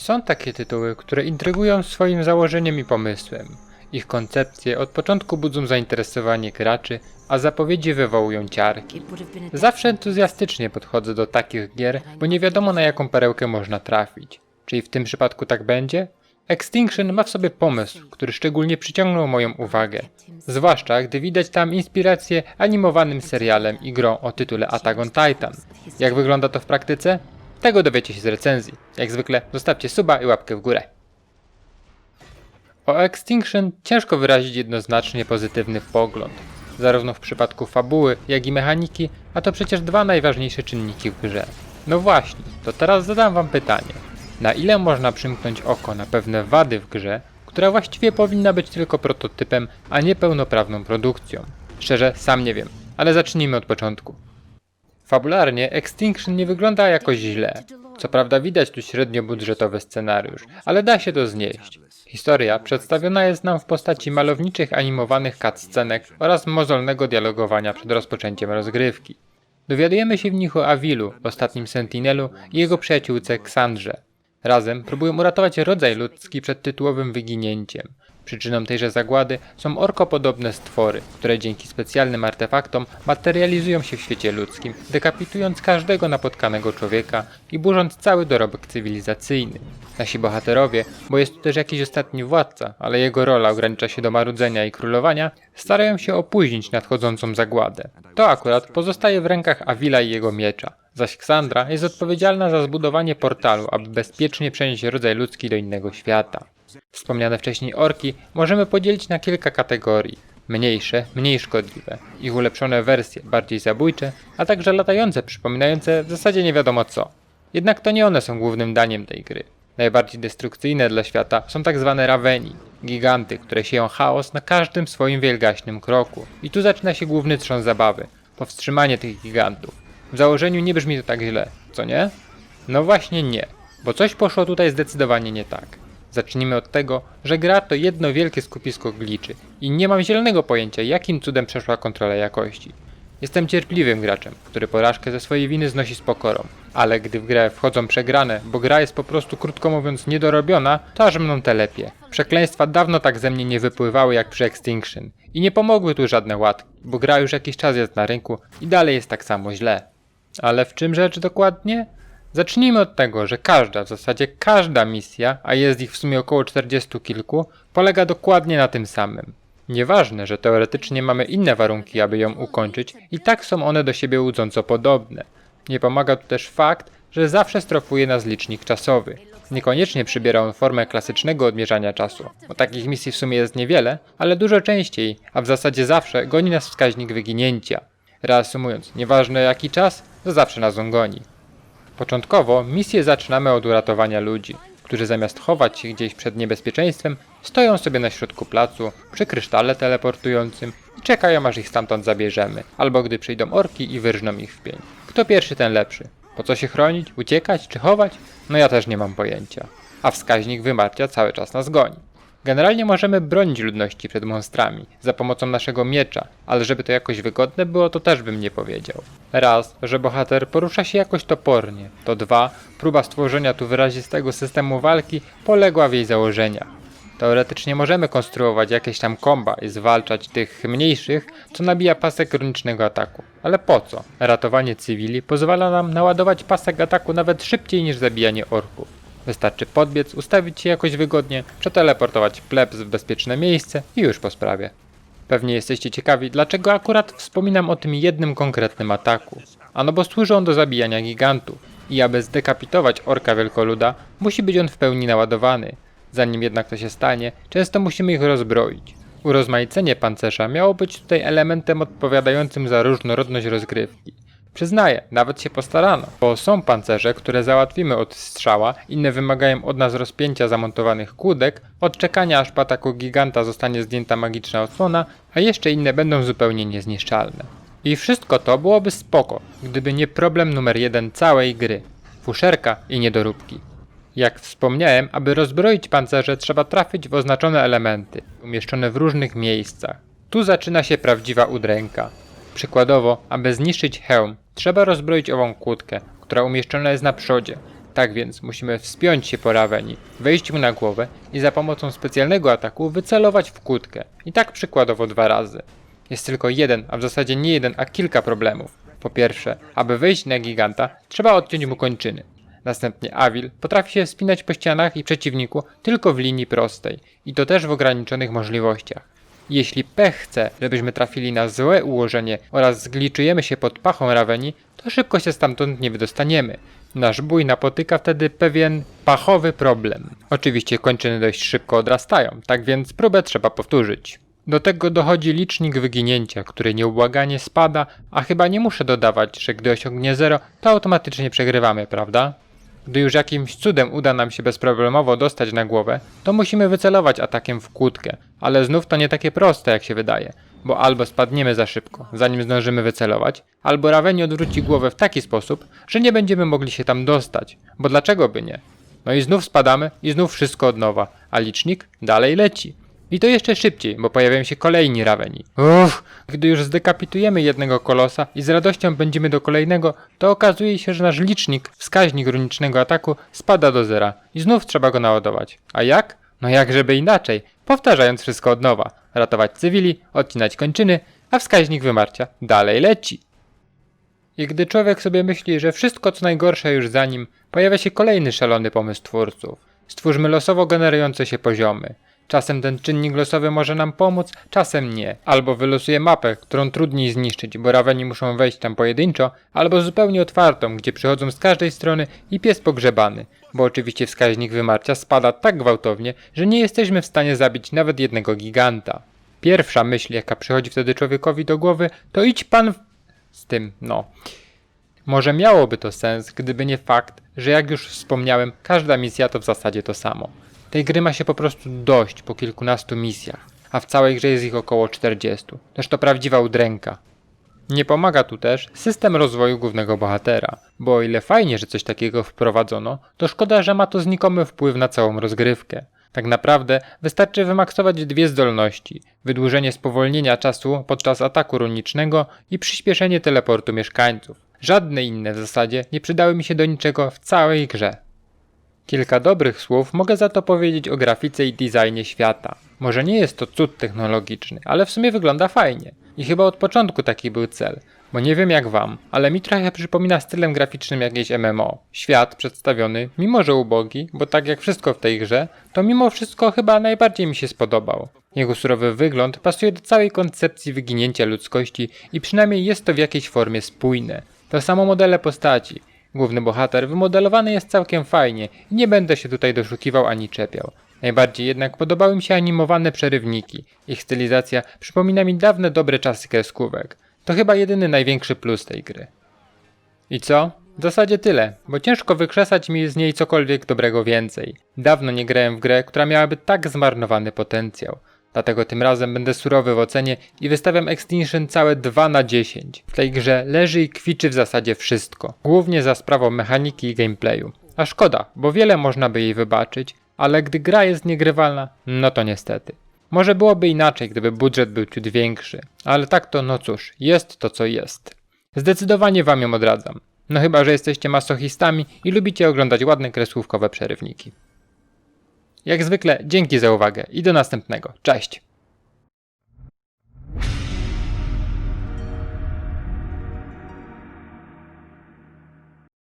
Są takie tytuły, które intrygują swoim założeniem i pomysłem. Ich koncepcje od początku budzą zainteresowanie graczy, a zapowiedzi wywołują ciarki. Zawsze entuzjastycznie podchodzę do takich gier, bo nie wiadomo na jaką perełkę można trafić. Czyli w tym przypadku tak będzie? Extinction ma w sobie pomysł, który szczególnie przyciągnął moją uwagę. Zwłaszcza gdy widać tam inspirację animowanym serialem i grą o tytule Attack on Titan. Jak wygląda to w praktyce? Tego dowiecie się z recenzji. Jak zwykle zostawcie suba i łapkę w górę. O Extinction ciężko wyrazić jednoznacznie pozytywny pogląd, zarówno w przypadku fabuły, jak i mechaniki, a to przecież dwa najważniejsze czynniki w grze. No właśnie, to teraz zadam wam pytanie. Na ile można przymknąć oko na pewne wady w grze, która właściwie powinna być tylko prototypem, a nie pełnoprawną produkcją? Szczerze, sam nie wiem, ale zacznijmy od początku. Fabularnie Extinction nie wygląda jakoś źle. Co prawda widać tu średnio budżetowy scenariusz, ale da się to znieść. Historia przedstawiona jest nam w postaci malowniczych animowanych cutscenek oraz mozolnego dialogowania przed rozpoczęciem rozgrywki. Dowiadujemy się w nich o Awilu, ostatnim Sentinelu i jego przyjaciółce Ksandrze. Razem próbują uratować rodzaj ludzki przed tytułowym wyginięciem. Przyczyną tejże zagłady są orkopodobne stwory, które dzięki specjalnym artefaktom materializują się w świecie ludzkim, dekapitując każdego napotkanego człowieka i burząc cały dorobek cywilizacyjny. Nasi bohaterowie, bo jest tu też jakiś ostatni władca, ale jego rola ogranicza się do marudzenia i królowania, starają się opóźnić nadchodzącą zagładę. To akurat pozostaje w rękach Avila i jego miecza, zaś Ksandra jest odpowiedzialna za zbudowanie portalu, aby bezpiecznie przenieść rodzaj ludzki do innego świata. Wspomniane wcześniej orki możemy podzielić na kilka kategorii. Mniejsze, mniej szkodliwe, ich ulepszone wersje, bardziej zabójcze, a także latające, przypominające w zasadzie nie wiadomo co. Jednak to nie one są głównym daniem tej gry. Najbardziej destrukcyjne dla świata są tak zwane raveni, giganty, które sieją chaos na każdym swoim wielgaśnym kroku. I tu zaczyna się główny trzon zabawy, powstrzymanie tych gigantów. W założeniu nie brzmi to tak źle, co nie? No właśnie nie, bo coś poszło tutaj zdecydowanie nie tak. Zacznijmy od tego, że gra to jedno wielkie skupisko gliczy i nie mam zielonego pojęcia, jakim cudem przeszła kontrola jakości. Jestem cierpliwym graczem, który porażkę ze swojej winy znosi z pokorą, ale gdy w grę wchodzą przegrane, bo gra jest po prostu krótko mówiąc niedorobiona, to aż mną telepie. Przekleństwa dawno tak ze mnie nie wypływały jak przy Extinction i nie pomogły tu żadne łatki, bo gra już jakiś czas jest na rynku i dalej jest tak samo źle. Ale w czym rzecz dokładnie? Zacznijmy od tego, że każda, w zasadzie każda misja, a jest ich w sumie około 40 kilku, polega dokładnie na tym samym. Nieważne, że teoretycznie mamy inne warunki, aby ją ukończyć, i tak są one do siebie łudząco podobne. Nie pomaga tu też fakt, że zawsze strofuje nas licznik czasowy. Niekoniecznie przybiera on formę klasycznego odmierzania czasu, bo takich misji w sumie jest niewiele, ale dużo częściej, a w zasadzie zawsze goni nas wskaźnik wyginięcia. Reasumując, nieważne jaki czas, to zawsze nas on goni. Początkowo misję zaczynamy od uratowania ludzi, którzy zamiast chować się gdzieś przed niebezpieczeństwem, stoją sobie na środku placu, przy krysztale teleportującym i czekają aż ich stamtąd zabierzemy, albo gdy przyjdą orki i wyrżną ich w pień. Kto pierwszy, ten lepszy. Po co się chronić, uciekać czy chować? No ja też nie mam pojęcia. A wskaźnik wymarcia cały czas nas goni. Generalnie możemy bronić ludności przed monstrami za pomocą naszego miecza, ale żeby to jakoś wygodne było, to też bym nie powiedział. Raz, że bohater porusza się jakoś topornie, to dwa, próba stworzenia tu wyrazistego systemu walki poległa w jej założeniach. Teoretycznie możemy konstruować jakieś tam komba i zwalczać tych mniejszych, co nabija pasek runicznego ataku. Ale po co? Ratowanie cywili pozwala nam naładować pasek ataku nawet szybciej niż zabijanie orków. Wystarczy podbiec, ustawić się jakoś wygodnie, przeteleportować plebs w bezpieczne miejsce i już po sprawie. Pewnie jesteście ciekawi, dlaczego akurat wspominam o tym jednym konkretnym ataku. Ano bo służy on do zabijania gigantów. I aby zdekapitować orka wielkoluda, musi być on w pełni naładowany. Zanim jednak to się stanie, często musimy ich rozbroić. Urozmaicenie pancerza miało być tutaj elementem odpowiadającym za różnorodność rozgrywki. Przyznaję, nawet się postarano, bo są pancerze, które załatwimy od strzała, inne wymagają od nas rozpięcia zamontowanych kłódek, odczekania aż po ataku giganta zostanie zdjęta magiczna osłona, a jeszcze inne będą zupełnie niezniszczalne. I wszystko to byłoby spoko, gdyby nie problem numer jeden całej gry. Fuszerka i niedoróbki. Jak wspomniałem, aby rozbroić pancerze trzeba trafić w oznaczone elementy, umieszczone w różnych miejscach. Tu zaczyna się prawdziwa udręka. Przykładowo, aby zniszczyć hełm, trzeba rozbroić ową kłódkę, która umieszczona jest na przodzie. Tak więc musimy wspiąć się po Raveni, wejść mu na głowę i za pomocą specjalnego ataku wycelować w kłódkę. I tak przykładowo dwa razy. Jest tylko jeden, a w zasadzie nie jeden, a kilka problemów. Po pierwsze, aby wejść na giganta, trzeba odciąć mu kończyny. Następnie Avil potrafi się wspinać po ścianach i przeciwniku tylko w linii prostej, i to też w ograniczonych możliwościach. Jeśli pech chce, żebyśmy trafili na złe ułożenie oraz zgliczujemy się pod pachą Raveni, to szybko się stamtąd nie wydostaniemy. Nasz bój napotyka wtedy pewien pachowy problem. Oczywiście kończyny dość szybko odrastają, tak więc próbę trzeba powtórzyć. Do tego dochodzi licznik wyginięcia, który nieubłaganie spada, a chyba nie muszę dodawać, że gdy osiągnie zero, to automatycznie przegrywamy, prawda? Gdy już jakimś cudem uda nam się bezproblemowo dostać na głowę, to musimy wycelować atakiem w kłódkę, ale znów to nie takie proste jak się wydaje, bo albo spadniemy za szybko, zanim zdążymy wycelować, albo Raveni odwróci głowę w taki sposób, że nie będziemy mogli się tam dostać, bo dlaczego by nie? No i znów spadamy i znów wszystko od nowa, a licznik dalej leci. I to jeszcze szybciej, bo pojawiają się kolejni Raveni. Uff, gdy już zdekapitujemy jednego kolosa i z radością będziemy do kolejnego, to okazuje się, że nasz licznik, wskaźnik runicznego ataku, spada do zera i znów trzeba go naładować. A jak? No jak żeby inaczej, powtarzając wszystko od nowa. Ratować cywili, odcinać kończyny, a wskaźnik wymarcia dalej leci. I gdy człowiek sobie myśli, że wszystko co najgorsze już za nim, pojawia się kolejny szalony pomysł twórców. Stwórzmy losowo generujące się poziomy. Czasem ten czynnik losowy może nam pomóc, czasem nie. Albo wylosuje mapę, którą trudniej zniszczyć, bo Raveni muszą wejść tam pojedynczo, albo zupełnie otwartą, gdzie przychodzą z każdej strony i pies pogrzebany. Bo oczywiście wskaźnik wymarcia spada tak gwałtownie, że nie jesteśmy w stanie zabić nawet jednego giganta. Pierwsza myśl, jaka przychodzi wtedy człowiekowi do głowy, to idź pan w... z tym, no. Może miałoby to sens, gdyby nie fakt, że jak już wspomniałem, każda misja to w zasadzie to samo. Tej gry ma się po prostu dość po kilkunastu misjach, a w całej grze jest ich około 40. Też to prawdziwa udręka. Nie pomaga tu też system rozwoju głównego bohatera, bo o ile fajnie, że coś takiego wprowadzono, to szkoda, że ma to znikomy wpływ na całą rozgrywkę. Tak naprawdę wystarczy wymaksować dwie zdolności: wydłużenie spowolnienia czasu podczas ataku runicznego i przyspieszenie teleportu mieszkańców. Żadne inne w zasadzie nie przydały mi się do niczego w całej grze. Kilka dobrych słów mogę za to powiedzieć o grafice i designie świata. Może nie jest to cud technologiczny, ale w sumie wygląda fajnie. I chyba od początku taki był cel. Bo nie wiem jak wam, ale mi trochę przypomina stylem graficznym jakieś MMO. Świat przedstawiony, mimo że ubogi, bo tak jak wszystko w tej grze, to mimo wszystko chyba najbardziej mi się spodobał. Jego surowy wygląd pasuje do całej koncepcji wyginięcia ludzkości i przynajmniej jest to w jakiejś formie spójne. To samo modele postaci, Główny bohater wymodelowany jest całkiem fajnie i nie będę się tutaj doszukiwał ani czepiał. Najbardziej jednak podobały mi się animowane przerywniki. Ich stylizacja przypomina mi dawne dobre czasy kreskówek. To chyba jedyny największy plus tej gry. I co? W zasadzie tyle, bo ciężko wykrzesać mi z niej cokolwiek dobrego więcej. Dawno nie grałem w grę, która miałaby tak zmarnowany potencjał. Dlatego tym razem będę surowy w ocenie i wystawiam Extinction całe 2 na 10. W tej grze leży i kwiczy w zasadzie wszystko, głównie za sprawą mechaniki i gameplayu. A szkoda, bo wiele można by jej wybaczyć, ale gdy gra jest niegrywalna, no to niestety. Może byłoby inaczej, gdyby budżet był ciut większy, ale tak to no cóż, jest to co jest. Zdecydowanie wam ją odradzam. No chyba, że jesteście masochistami i lubicie oglądać ładne kreskówkowe przerywniki. Jak zwykle, dzięki za uwagę i do następnego. Cześć!